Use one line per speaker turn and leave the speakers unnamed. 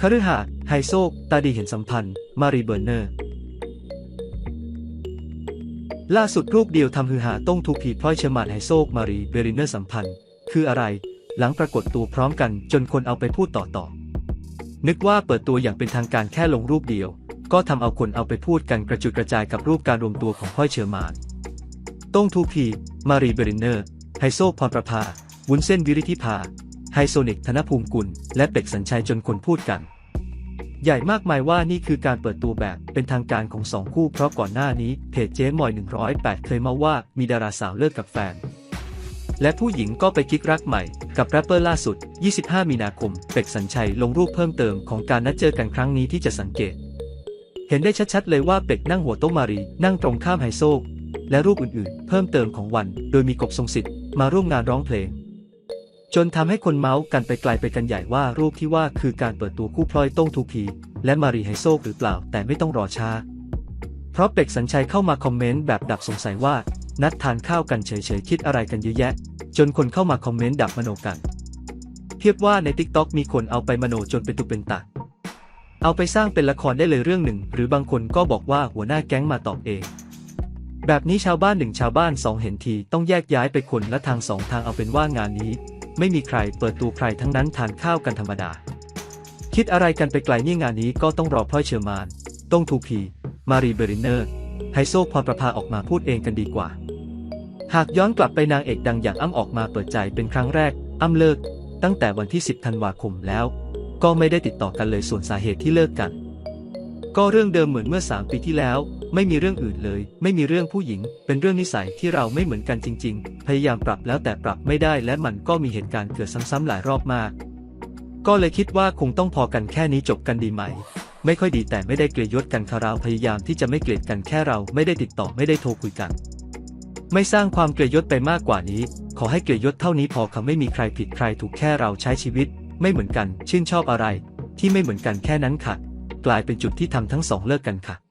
คฤหาสน์ไฮโซตาดีเห็นสัมพันธ์ มารีเบอร์เนอร์ ล่าสุดรูปเดียวทำฮือหาต้องถูกผีพลอยเชอร์มานไฮโซมารีเบริเนอร์สัมพันธ์ คืออะไร หลังปรากฏตัวพร้อมกันจนคนเอาไปพูดต่อต่อ นึกว่าเปิดตัวอย่างเป็นทางการแค่ลงรูปเดียว ก็ทำเอาคนเอาไปพูดกันกระจุดกระจายกับรูปการรวมตัวของพลอยเชอร์มานต้องทูพี มารีเบรินเนอร์ ไฮโซพรประภา วุ้นเส้นวิริธิภา ไฮโซนิกธนภูมิกุล และเป็กสัญชัยจนคนพูดกัน ใหญ่มากมายว่านี่คือการเปิดตัวแบบเป็นทางการของสองคู่เพราะก่อนหน้านี้เพจเจ๊มอย 108 เคยมาว่ามีดาราสาวเลิกกับแฟน และผู้หญิงก็ไปกิ๊กรักใหม่ กับแรปเปอร์ล่าสุด 25 มีนาคม เป็กสัญชัยลงรูปเพิ่มเติมของการนัดเจอกันครั้งนี้ที่จะสังเกต เห็นได้ชัดๆเลยว่าเป็กนั่งหัวโต๊ะมารี นั่งตรงข้ามไฮโซและรูปอื่นๆ เพิ่มเติมของวัน โดยมีกบทรงสิทธิ์มาร่วมงานร้องเพลง จนทำให้คนเมาส์กันไปไกลไปกันใหญ่ว่ารูปที่ว่าคือการเปิดตัวคู่พลอยต้งทูพีและมารีไฮโซหรือเปล่าแต่ไม่ต้องรอช้า เพราะเป็กสัญชัยเข้ามาคอมเมนต์แบบดับสงสัยว่า นัดทานข้าวกันเฉยๆคิดอะไรกันเยอะแยะ จนคนเข้ามาคอมเมนต์ดับมโนกัน เทียบว่าใน t ิ k t o k มีคนเอาไปมโนจนเป็นตุเป็นตะเอาไปสร้างเป็นละครได้เลยเรื่องหนึ่ง หรือบางคนก็บอกว่าหัวหน้าแก๊งมาตอบเองแบบนี้ชาวบ้านหนึ่งชาวบ้านสองเห็นทีต้องแยกย้ายไปคนละทางสองทางเอาเป็นว่างานนี้ ไม่มีใครเปิดตัวใครทั้งนั้นทานข้าวกันธรรมดา คิดอะไรกันไปไกลนี่งานนี้ก็ต้องรอพลอยเชอร์มาน ต้องทูพี มารีเบรินเนอร์ไฮโซพรประภาออกมาพูดเองกันดีกว่า หากย้อนกลับไปนางเอกดังอย่างอ้ำออกมาเปิดใจเป็นครั้งแรก อ้ำเลิก ตั้งแต่วันที่ 10 ธันวาคมแล้ว ก็ไม่ได้ติดต่อกันเลยส่วนสาเหตุที่เลิกกัน ก็เรื่องเดิมเหมือนเมื่อ 3 ปีที่แล้ว ไม่มีเรื่องอื่นเลย ไม่มีเรื่องผู้หญิง เป็นเรื่องนิสัยที่เราไม่เหมือนกันจริง ๆ พยายามปรับแล้วแต่ปรับไม่ได้และมันก็มีเหตุการณ์เกิดซ้ำๆหลายรอบมาก ก็เลยคิดว่าคงต้องพอกันแค่นี้จบกันดีไหม ไม่ค่อยดีแต่ไม่ได้เกลียดยศกันคาราพยายามที่จะไม่เกลียดกันแค่เราไม่ได้ติดต่อไม่ได้โทรคุยกัน ไม่สร้างความเกลียดยศไปมากกว่านี้ ขอให้เกลียดยศเท่านี้พอค่ะไม่มีใครผิดใครถูกแค่เราใช้ชีวิต ไม่เหมือนกัน ชื่นชอบอะไร ที่ไม่เหมือนกันแค่นั้นค่ะ กลายเป็นจุดที่ทำทั้งสองเลิกกันค่ะ